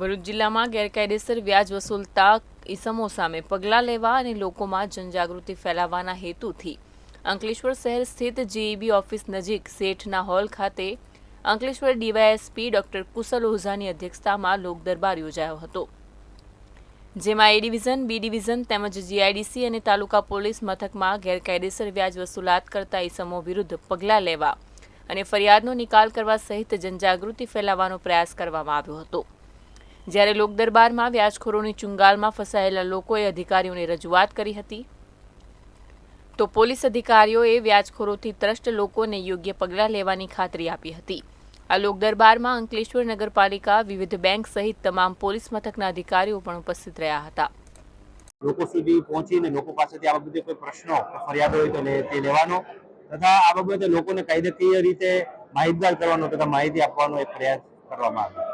ભરૂચ જિલ્લામાં ગેરકાયદેસર વ્યાજ વસૂલતા ઇસમો સામે પગલાં લેવા અને લોકોમાં જનજાગૃતિ ફેલાવવાના હેતુથી અંકલેશ્વર શહેર સ્થિત જીઈબી ઓફિસ નજીક શેઠના હોલ ખાતે અંકલેશ્વર ડીવાયએસપી ડોક્ટર કુશલ ઓઝાની અધ્યક્ષતામાં લોકદરબાર યોજાયો હતો. જેમાં એ ડિવિઝન બી ડિવિઝન તેમજ જીઆઈડીસી અને તાલુકા પોલીસ મથકમાં ગેરકાયદેસર વ્યાજ વસૂલાત કરતા ઇસમો વિરુદ્ધ પગલાં લેવા અને ફરિયાદનો નિકાલ કરવા સહિત જનજાગૃતિ ફેલાવવાનો પ્રયાસ કરવામાં આવ્યો હતો. જ્યારે લોકદરબારમાં વ્યાજખોરોની ચુંગાલમાં ફસાયેલા લોકોએ અધિકારીઓને રજૂઆત કરી હતી, તો પોલીસ અધિકારીઓએ વ્યાજખોરોથી ત્રસ્ટ લોકોને યોગ્ય પગલાં લેવાની ખાતરી આપી હતી. આ લોકદરબારમાં અંકલેશ્વર નગરપાલિકા, વિવિધ બેંક સહિત તમામ પોલીસ મથકના અધિકારીઓ પણ ઉપસ્થિત રહ્યા હતા. લોકો સુધી પહોંચીને લોકો પાસેથી આ બાબતે કોઈ પ્રશ્નો, ફરિયાદ હોય તો તે લેવાનો તથા આ બાબતે લોકોને કાયદાકીય રીતે માહિતગાર કરવાનો તથા માહિતી આપવાનો એક પ્રયાસ કરવામાં આવ્યો.